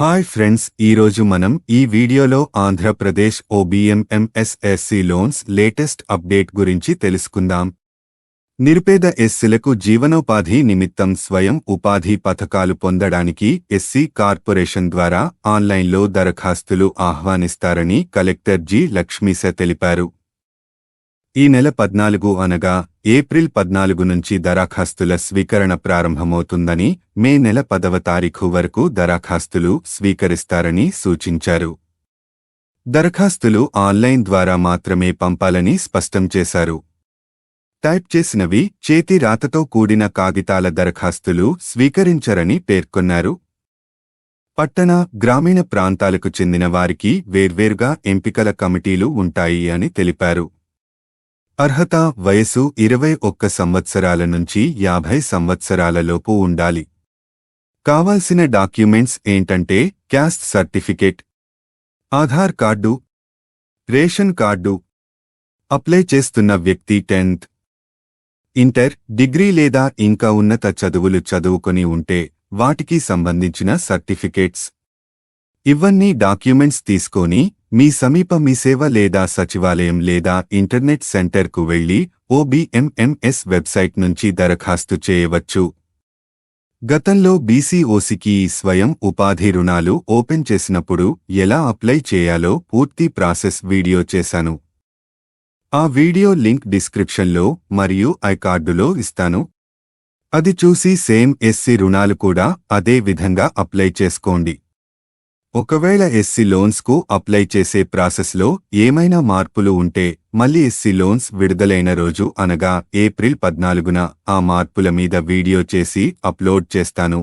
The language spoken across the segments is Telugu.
హాయ్ ఫ్రెండ్స్ ఈరోజు మనం ఈ వీడియోలో ఆంధ్రప్రదేశ్ ఓబీఎంఎంఎస్ఎస్సి లోన్స్ లేటెస్ట్ అప్డేట్ గురించి తెలుసుకుందాం. నిరుపేద ఎస్సీలకు జీవనోపాధి నిమిత్తం స్వయం ఉపాధి పథకాలు పొందడానికి ఎస్సీ కార్పొరేషన్ ద్వారా ఆన్లైన్లో దరఖాస్తులు ఆహ్వానిస్తారని కలెక్టర్ జి లక్ష్మీశ తెలిపారు. ఈ నెల పద్నాలుగు అనగా ఏప్రిల్ పద్నాలుగు నుంచి దరఖాస్తుల స్వీకరణ ప్రారంభమవుతుందని మే నెల పదవ తారీఖు వరకు దరఖాస్తులు స్వీకరిస్తారని సూచించారు. దరఖాస్తులు ఆన్లైన్ ద్వారా మాత్రమే పంపాలని స్పష్టం చేశారు. టైప్ చేసినవి చేతి రాతతో కూడిన కాగితాల దరఖాస్తులు స్వీకరించరని పేర్కొన్నారు. పట్టణ గ్రామీణ ప్రాంతాలకు చెందిన వారికి వేర్వేరుగా ఎంపికల కమిటీలు ఉంటాయి అని తెలిపారు. అర్హత వయసు ఇరవై ఒక్క సంవత్సరాల నుంచి యాభై సంవత్సరాలలోపు ఉండాలి. కావాల్సిన డాక్యుమెంట్స్ ఏంటంటే caste certificate Aadhaar card ration card apply చేస్తున్న వ్యక్తి టెన్త్ ఇంటర్ డిగ్రీ లేదా ఇంకా ఉన్నత చదువులు చదువుకొని ఉంటే వాటికి సంబంధించిన సర్టిఫికేట్స్. ఇవన్నీ డాక్యుమెంట్స్ తీసుకొని మీ సమీప మీ సేవ లేదా సచివాలయం లేదా ఇంటర్నెట్ సెంటర్కు వెళ్ళి ఓబీఎంఎంఎస్ వెబ్సైట్ నుంచి దరఖాస్తు చేయవచ్చు. గతంలో బీసీఓసికి స్వయం ఉపాధి రుణాలు ఓపెన్ చేసినప్పుడు ఎలా అప్లై చేయాలో పూర్తి ప్రాసెస్ వీడియో చేశాను. ఆ వీడియో లింక్ డిస్క్రిప్షన్లో మరియు ఐకార్డులో ఇస్తాను. అది చూసి సేమ్ ఎస్సీ రుణాలు కూడా అదే విధంగా అప్లై చేసుకోండి. ఒకవేళ ఎస్సీ లోన్స్కు అప్లై చేసే ప్రాసెస్లో ఏమైనా మార్పులు ఉంటే మళ్ళీ ఎస్సీ లోన్స్ విడుదలైన రోజు అనగా ఏప్రిల్ పద్నాలుగున ఆ మార్పుల మీద వీడియో చేసి అప్లోడ్ చేస్తాను.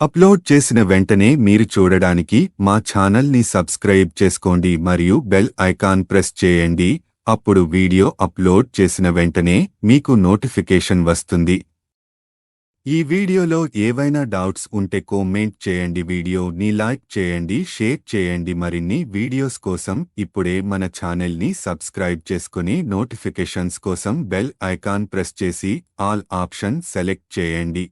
అప్లోడ్ చేసిన వెంటనే మీరు చూడడానికి మా ఛానల్ని సబ్స్క్రైబ్ చేసుకోండి మరియు బెల్ ఐకాన్ ప్రెస్ చేయండి. అప్పుడు వీడియో అప్లోడ్ చేసిన వెంటనే మీకు నోటిఫికేషన్ వస్తుంది. ఈ వీడియోలో ఏవైనా డౌట్స్ ఉంటే కామెంట్ చేయండి. వీడియోని లైక్ చేయండి షేర్ చేయండి. మరిన్ని వీడియోస్ కోసం ఇప్పుడే మన ఛానల్ని సబ్స్క్రైబ్ చేసుకుని నోటిఫికేషన్స్ కోసం బెల్ ఐకాన్ ప్రెస్ చేసి ఆల్ ఆప్షన్ సెలెక్ట్ చేయండి.